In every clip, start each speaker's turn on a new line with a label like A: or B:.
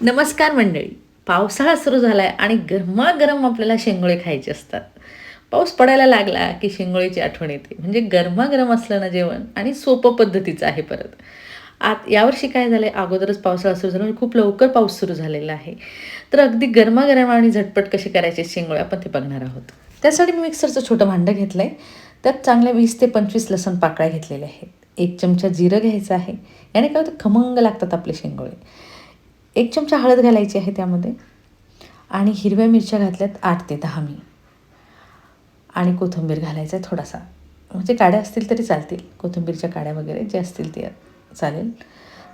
A: नमस्कार मंडळी. पावसाळा सुरू झाला आहे आणि गरमागरम आपल्याला शेंगोळे खायचे असतात. पाऊस पडायला लागला की शेंगोळीची आठवण येते. म्हणजे गरमागरम असलं ना जेवण आणि सोपं पद्धतीचं आहे परत. आत यावर्षी काय झालं आहे अगोदरच पावसाळा सुरू झाला म्हणजे खूप लवकर पाऊस सुरू झालेला आहे. तर अगदी गरमागरम आणि झटपट कसे करायचे शेंगोळे आपण ते बघणार आहोत. त्यासाठी मी मिक्सरचं छोटं भांडं घेतलं आहे त्यात चांगल्या वीस ते पंचवीस लसण पाकळ्या घेतलेल्या आहेत. एक चमचा जिरं घ्यायचं आहे. याने काय होतं? खमंग लागतात आपले शेंगोळे. एक चमचा हळद घालायची आहे त्यामध्ये. आणि हिरव्या मिरच्या घातल्यात आठ ते दहा मी आणि कोथिंबीर घालायचा आहे थोडासा. म्हणजे काड्या असतील तरी चालतील. कोथिंबीरच्या काड्या वगैरे जे असतील ते चालेल.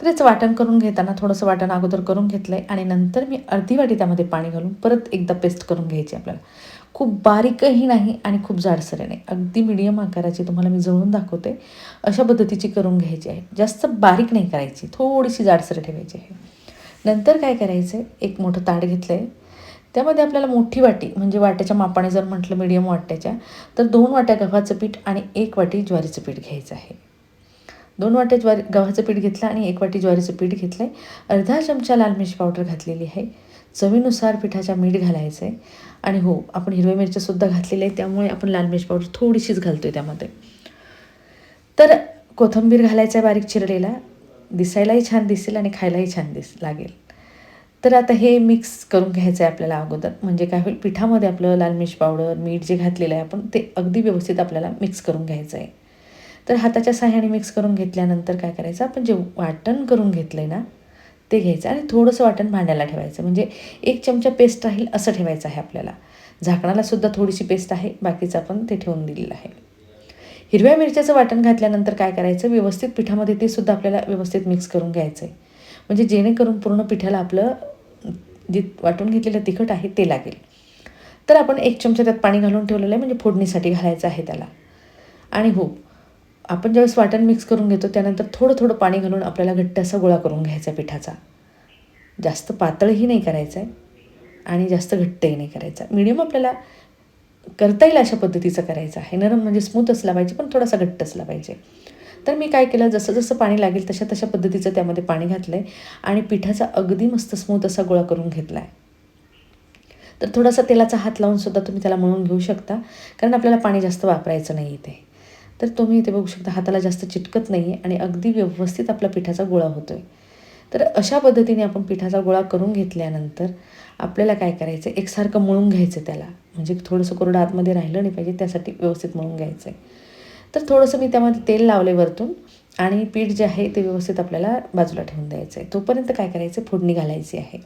A: तर याचं वाटण करून घेताना थोडंसं वाटण अगोदर करून घेतलं आहे आणि नंतर मी अर्धी वाटी त्यामध्ये पाणी घालून परत एकदा पेस्ट करून घ्यायची आपल्याला. खूप बारीकही नाही आणि खूप जाडसरे नाही. अगदी मिडियम आकाराची तुम्हाला मी जळून दाखवते. अशा पद्धतीची करून घ्यायची आहे. जास्त बारीक नाही करायची. थोडीशी जाडसर ठेवायची आहे. नंतर काय करायचं आहे एक मोठं ताट घेतलं आहे त्यामध्ये आपल्याला मोठी वाटी म्हणजे वाट्याच्या मापाने जर म्हटलं मिडियम वाट्याच्या तर दोन वाट्या गव्हाचं पीठ आणि एक वाटी ज्वारीचं पीठ घ्यायचं आहे. दोन वाट्या ज्वारी गव्हाचं पीठ घेतलं आणि एक वाटी ज्वारीचं पीठ घेतलं आहे अर्धा चमचा लाल मिरची पावडर घातलेली आहे. चवीनुसार पिठाच्या मीठ घालायचं आहे आणि हो आपण हिरव्या मिरच्यासुद्धा घातलेली आहे त्यामुळे आपण लाल मिरची पावडर थोडीशीच घालतो आहे त्यामध्ये. तर कोथिंबीर घालायचं आहे बारीक चिरलेला. दिसायलाही छान दिसेल आणि खायलाही छान दिस लागेल. तर आता हे मिक्स करून घ्यायचं आहे आपल्याला अगोदर. म्हणजे काय होईल पिठामध्ये आपलं लाल मिरची पावडर मीठ जे घातलेलं आहे आपण ते अगदी व्यवस्थित आपल्याला मिक्स करून घ्यायचं आहे. तर हाताच्या साह्याने मिक्स करून घेतल्यानंतर काय करायचं आपण जे वाटण करून घेतलं आहे ना ते घ्यायचं आणि थोडंसं वाटण भांड्याला ठेवायचं. म्हणजे एक चमचा पेस्ट राहील असं ठेवायचं आहे आपल्याला. झाकणालासुद्धा थोडीशी पेस्ट आहे बाकीचं आपण ते ठेवून दिलेलं आहे. हिरव्या मिरच्याचं वाटण घातल्यानंतर काय करायचं? व्यवस्थित पिठामध्ये ते सुद्धा आपल्याला व्यवस्थित मिक्स करून घ्यायचं आहे म्हणजे जेणेकरून पूर्ण पिठाला आपलं जे वाटून घेतलेलं तिखट आहे ते लागेल. तर आपण एक चमचा त्यात पाणी घालून ठेवलेलं आहे म्हणजे फोडणीसाठी घालायचं आहे त्याला. आणि हो आपण ज्यावेळेस वाटण मिक्स करून घेतो त्यानंतर थोडं थोडं पाणी घालून आपल्याला घट्ट असा गोळा करून घ्यायचा आहे पिठाचा. जास्त पातळही नाही करायचं आहे आणि जास्त घट्टही नाही करायचा मिडियम आपल्याला करता येईल अशा पद्धतीचं करायचं आहे. नरम म्हणजे स्मूथ असला पाहिजे पण थोडासा घट्ट असला पाहिजे. तर मी काय केलं जसं जसं पाणी लागेल तशा तशा पद्धतीचं त्यामध्ये पाणी घातलं आहे आणि पिठाचा अगदी मस्त स्मूथ असा गोळा करून घेतला आहे तर थोडासा तेलाचा हात लावूनसुद्धा तुम्ही त्याला मळून घेऊ शकता कारण आपल्याला पाणी जास्त वापरायचं नाही इथे. तर तुम्ही इथे बघू शकता हाताला जास्त चिटकत नाही आहे आणि अगदी व्यवस्थित आपला पिठाचा गोळा होतो आहे तर अशा पद्धतीने आपण पिठाचा गोळा करून घेतल्यानंतर आपल्याला काय करायचं आहे एकसारखं मळून घ्यायचं त्याला. म्हणजे थोडंसं कोरडं आतमध्ये राहिलं नाही पाहिजे त्यासाठी व्यवस्थित मळून घ्यायचं आहे तर थोडंसं मी त्यामध्ये तेल लावले वरतून आणि पीठ जे आहे ते व्यवस्थित आपल्याला बाजूला ठेवून द्यायचं आहे तोपर्यंत काय करायचं? फोडणी घालायची आहे.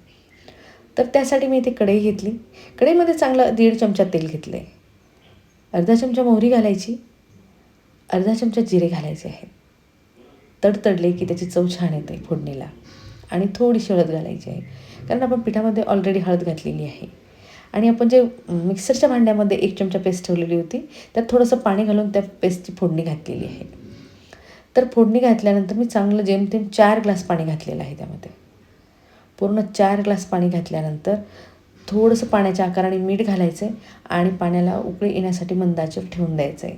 A: तर त्यासाठी मी इथे कढई घेतली. कढईमध्ये चांगलं दीड चमचा तेल घेतलं आहे अर्धा चमचा मोहरी घालायची. अर्धा चमचा जिरे घालायचे आहे. तडतडले की त्याची चव छान येते फोडणीला. आणि थोडीशी हळद घालायची आहे. कारण आपण पिठामध्ये ऑलरेडी हळद घातलेली आहे. आणि आपण जे मिक्सरच्या भांड्यामध्ये एक चमचा पेस्ट ठेवलेली होती त्यात थोडंसं पाणी घालून त्या पेस्टची फोडणी घातलेली आहे. तर फोडणी घातल्यानंतर मी चांगलं जेमतेम चार ग्लास पाणी घातलेलं आहे त्यामध्ये. पूर्ण चार ग्लास पाणी घातल्यानंतर थोडंसं पाण्याच्या आकाराने मीठ घालायचं आहे आणि पाण्याला उकळी येण्यासाठी मंदाचे ठेवून द्यायचं आहे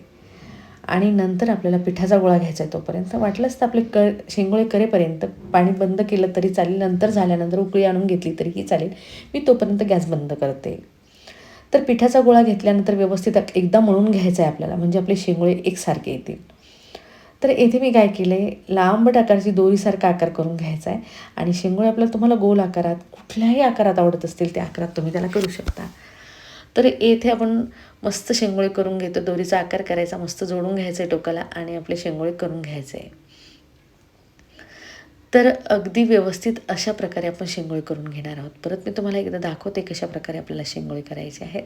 A: आणि नंतर आपल्याला पिठाचा गोळा घ्यायचा आहे तोपर्यंत. वाटलंच तर आपले क शेंगोळे करेपर्यंत पाणी बंद केलं तरी चालेल नंतर झाल्यानंतर उकळी आणून घेतली तरीही चालेल. मी तोपर्यंत गॅस बंद करते. तर पिठाचा गोळा घेतल्यानंतर व्यवस्थित एकदा मळून घ्यायचा आहे आपल्याला म्हणजे आपले शेंगोळे एकसारखे येतील. तर येथे मी काय केलं आहे लांबट आकाराची दोरीसारखा आकार करून घ्यायचा आहे. आणि शेंगोळे आपल्याला तुम्हाला गोल आकारात कुठल्याही आकारात आवडत असतील त्या आकारात तुम्ही त्याला करू शकता. तर येथे आपण मस्त शेंगोळे करून घेतो. दोरीचा आकार करायचा मस्त जोडून घ्यायचं आहे टोकाला आणि आपले शेंगोळे करून घ्यायचे आहे तर अगदी व्यवस्थित अशा प्रकारे आपण शेंगोळी करून घेणार आहोत. परत मी तुम्हाला एकदा दाखवते कशा प्रकारे आपल्याला शेंगोळी करायचे आहेत.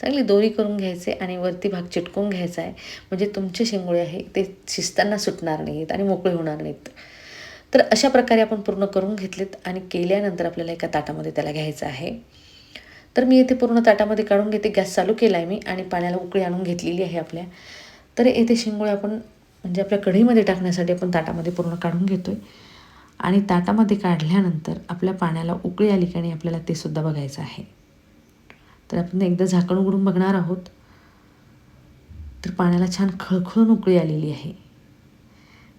A: चांगली दोरी करून घ्यायचे आणि वरती भाग चिटकून घ्यायचा आहे. म्हणजे तुमचे शेंगोळे आहे ते शिजताना सुटणार नाहीत आणि मोकळे होणार नाहीत. तर अशा प्रकारे आपण पूर्ण करून घेतलेत आणि केल्यानंतर आपल्याला एका ताटामध्ये त्याला घ्यायचं आहे. तर मी येथे पूर्ण ताटामध्ये काढून घेते. गॅस चालू केला आहे मी आणि पाण्याला उकळी आणून घेतलेली आहे आपल्या. तर येथे शेंगोळे आपण म्हणजे आपल्या कढईमध्ये टाकण्यासाठी आपण ताटामध्ये पूर्ण काढून घेतो आहे आणि ताटामध्ये काढल्यानंतर आपल्या पाण्याला उकळी आली की आणि आपल्याला ते सुद्धा बघायचं आहे. तर आपण एकदा झाकण उघडून बघणार आहोत. तर पाण्याला छान खळखळून उकळी आलेली आहे.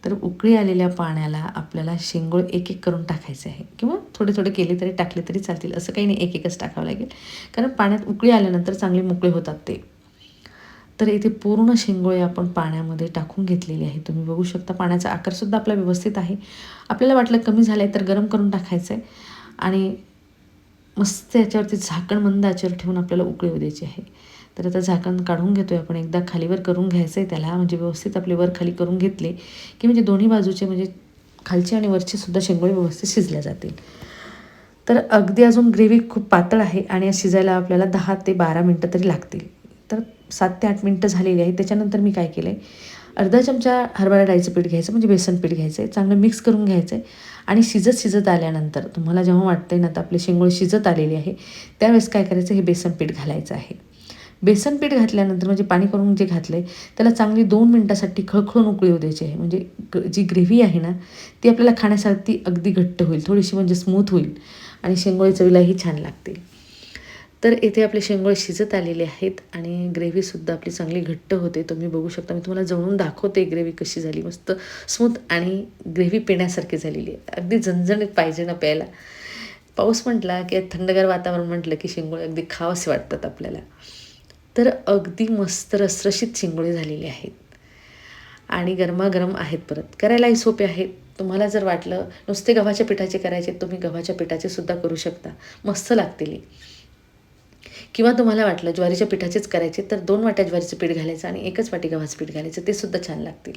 A: तर उकळी आलेल्या पाण्याला आपल्याला शेंगोळ एक एक करून टाकायचे आहे. किंवा थोडे थोडे केले तरी टाकले तरी चालतील. असं काही नाही एक एकच टाकावं लागेल. कारण पाण्यात उकळी आल्यानंतर चांगले मोकळे होतात ते. तर इथे पूर्ण शेंगोळे आपण पाण्यामध्ये टाकून घेतलेली आहे तुम्ही बघू शकता पाण्याचा आकारसुद्धा आपला व्यवस्थित आहे. आपल्याला वाटलं कमी झालं आहे तर गरम करून टाकायचं आहे आणि मस्त याच्यावरती झाकण मंद आचेवर ठेवून आपल्याला उकळी द्यायची आहे. तर आता झाकण काढून घेतो आहे आपण. एकदा खालीवर करून घ्यायचं आहे त्याला. म्हणजे व्यवस्थित आपले वर खाली करून घेतले की म्हणजे दोन्ही बाजूचे म्हणजे खालचे आणि वरचे सुद्धा शेंगोळे व्यवस्थित शिजल्या जातील. तर अगदी अजून ग्रेव्ही खूप पातळ आहे आणि शिजायला आपल्याला दहा ते बारा मिनटं तरी लागतील. तर सात ते आठ मिनटं झालेली आहे त्याच्यानंतर मी काय केलं आहे अर्धा चमचा हरभरा डाळीचं पीठ घ्यायचं म्हणजे बेसन पीठ घ्यायचं आहे चांगलं मिक्स करून घ्यायचं आहे आणि शिजत शिजत आल्यानंतर तुम्हाला जेव्हा वाटतं ना आता आपले शेंगोळे शिजत आलेली आहे त्यावेळेस काय करायचं? हे बेसन पीठ घालायचं आहे. बेसन पीठ घातल्यानंतर म्हणजे पाणी करून जे घातलं आहे त्याला चांगली दोन मिनटासाठी खळखळून उकळी होऊ द्यायची आहे. म्हणजे ग- जी ग्रेव्ही आहे ना ती आपल्याला खाण्यासाठी अगदी घट्ट होईल. थोडीशी म्हणजे स्मूथ होईल आणि शेंगोळे चवीलाही छान लागतील. तर येथे आपले शेंगोळे शिजत आलेले आहेत आणि ग्रेव्हीसुद्धा आपली चांगली घट्ट होते. तुम्ही बघू शकता मी तुम्हाला जवळून दाखवते ग्रेव्ही कशी झाली. मस्त स्मूथ आणि ग्रेव्ही पिण्यासारखी झालेली आहे. अगदी झणझणीत पाहिजे ना प्यायला. पाऊस म्हटला की थंडगार वातावरण म्हटलं की शेंगोळे अगदी खावंसे वाटतात आपल्याला. तर अगदी मस्त रसरशीत शिंगोळे झालेले आहेत. आणि गरमागरम आहेत परत. करायलाही सोपे आहेत. तुम्हाला जर वाटलं नुसते गव्हाच्या पिठाचे करायचे तुम्ही गव्हाच्या पिठाचे सुद्धा करू शकता. मस्त लागतील किंवा तुम्हाला वाटलं ज्वारीच्या पिठाचेच करायचे तर दोन वाट्या ज्वारीचं पीठ घालायचं आणि एकच वाटी गव्हाचं पीठ घालायचं ते सुद्धा छान लागतील.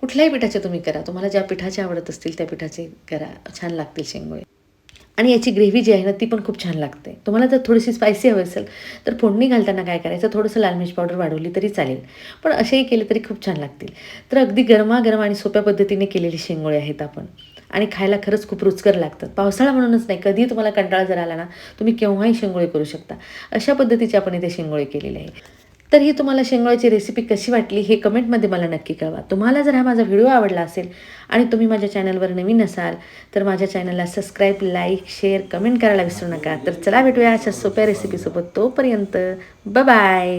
A: कुठल्याही पिठाचे तुम्ही करा. तुम्हाला ज्या पिठाचे आवडत असतील त्या पिठाचे करा. छान लागतील शेंगोळे. आणि याची ग्रेव्ही जी आहे ना ती पण खूप छान लागते. तुम्हाला जर थोडीशी स्पायसी हवी असेल तर फोडणी घालताना काय करायचं थोडंसं लाल मिर्च पावडर वाढवली तरी चालेल. पण असेही केले तरी खूप छान लागतील. तर अगदी गरमागरम आणि सोप्या पद्धतीने केलेली शेंगोळे आहेत आपण. आणि खायला खरंच खूप रुचकर लागतात. पावसाळा म्हणूनच नाही कधीही तुम्हाला कंटाळा जर आला ना तुम्ही केव्हाही शेंगोळे करू शकता. अशा पद्धतीचे आपण इथे शेंगोळे केलेले आहे तर ही तुम्हाला शेंगोळ्याची रेसिपी कशी वाटली हे कमेंटमध्ये मला नक्की कळवा. तुम्हाला जर हा माझा व्हिडिओ आवडला असेल आणि तुम्ही माझ्या चॅनलवर नवीन असाल तर माझ्या चॅनलला सबस्क्राईब लाईक शेअर कमेंट करायला विसरू नका. तर चला भेटूया अशा सोप्या रेसिपीसोबत तोपर्यंत बाय